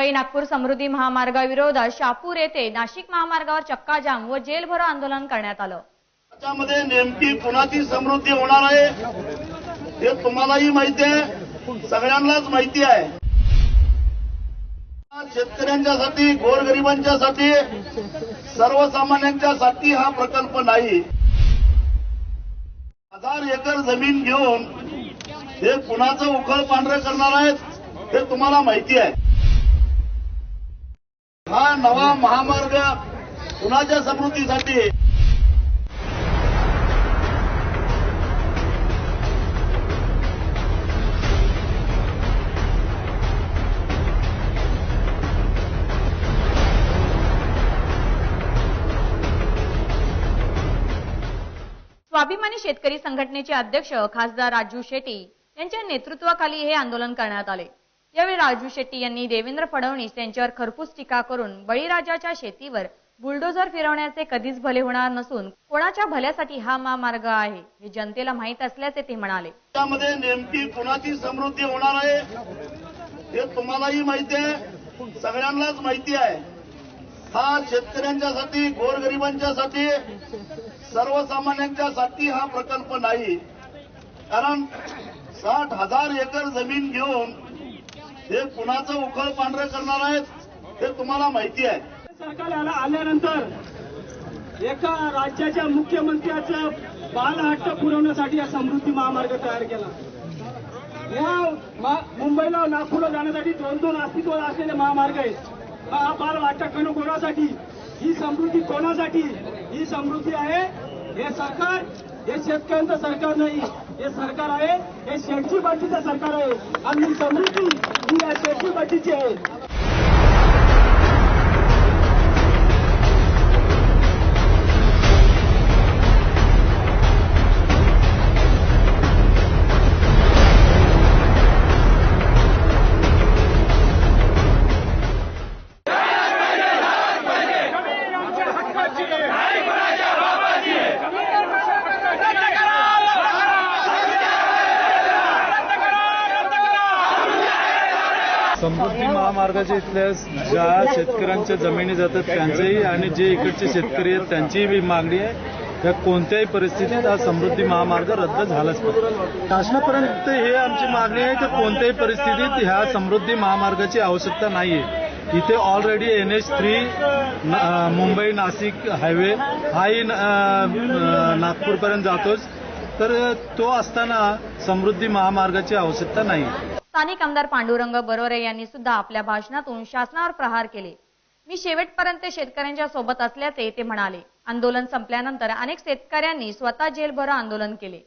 मुंबई नागपूर समृद्धी महामार्गाविरोधात शापूर येथे नाशिक महामार्गावर चक्काजाम व जेलभरो आंदोलन करण्यात आलं. त्याच्यामध्ये नेमकी कुणाची समृद्धी होणार आहे हे तुम्हालाही माहिती आहे. सगळ्यांनाच माहिती आहे. शेतकऱ्यांच्यासाठी गोरगरिबांच्यासाठी सर्वसामान्यांच्यासाठी हा प्रकल्प नाही. हजार एकर जमीन घेऊन हे कुणाचं उखळ पांढरं करणार आहेत हे तुम्हाला माहिती आहे. हा नवा महामार्ग कुणाच्या समृद्धीसाठी? स्वाभिमानी शेतकरी संघटनेचे अध्यक्ष खासदार राजू शेट्टी यांच्या नेतृत्वाखाली हे आंदोलन करण्यात आले. यावेळी राजू शेट्टी यांनी देवेंद्र फडणवीस यांच्यावर खरपूस टीका करून बळीराजाच्या शेतीवर बुलडोझर फिरवण्याचे कधीच भले होणार नसून कोणाच्या भल्यासाठी हा महामार्ग आहे हे जनतेला माहीत असल्याचे ते म्हणाले. त्यामध्ये नेमकी कोणाची समृद्धी होणार आहे हे तुम्हालाही माहिती आहे. सगळ्यांनाच माहिती आहे. हा शेतकऱ्यांच्यासाठी गोरगरिबांच्यासाठी सर्वसामान्यांच्यासाठी हा प्रकल्प नाही. कारण साठ हजार एकर जमीन घेऊन हे कुणाचं उखळ पांढरं करणार आहेत हे तुम्हाला माहिती आहे. सरकारला आल्यानंतर एका राज्याच्या मुख्यमंत्र्याचं बालहट्ट पुरवण्यासाठी हा समृद्धी महामार्ग तयार केला. या मुंबईला नागपूरला जाण्यासाठी दोन दोन अस्तित्वात असलेले महामार्ग आहेत. हा बालहट्ट करणं कोणासाठी? ही समृद्धी कोणासाठी? ही समृद्धी आहे हे सरकार हे शेतकऱ्यांचं सरकार नाही. हे सरकार आहे हे शेठची बाटीचं सरकार आहे. आणि समृद्धी ही या शेठची बाटीची आहे. समृद्धी महामार्गाच्या इथल्या ज्या शेतकऱ्यांच्या जमिनी जातात त्यांचेही आणि जे इकडचे शेतकरी आहेत त्यांचीही मागणी आहे या कोणत्याही परिस्थितीत हा समृद्धी महामार्ग रद्द झालाच पाहिजे. शासनापर्यंत हे आमची मागणी आहे की कोणत्याही परिस्थितीत ह्या समृद्धी महामार्गाची आवश्यकता नाहीये. इथे already N H three Mumbai Nashik highway हाही नागपूरपर्यंत जातोच. तर तो असताना समृद्धी महामार्गाची आवश्यकता नाही स्थानिक आमदार पांडुरंग बरोरे यांनी सुद्धा आपल्या भाषणातून शासनावर प्रहार केले. मी शेवटपर्यंत शेतकऱ्यांच्या सोबत असल्याचे ते म्हणाले. आंदोलन संपल्यानंतर अनेक शेतकऱ्यांनी स्वतः जेलभरो आंदोलन केले.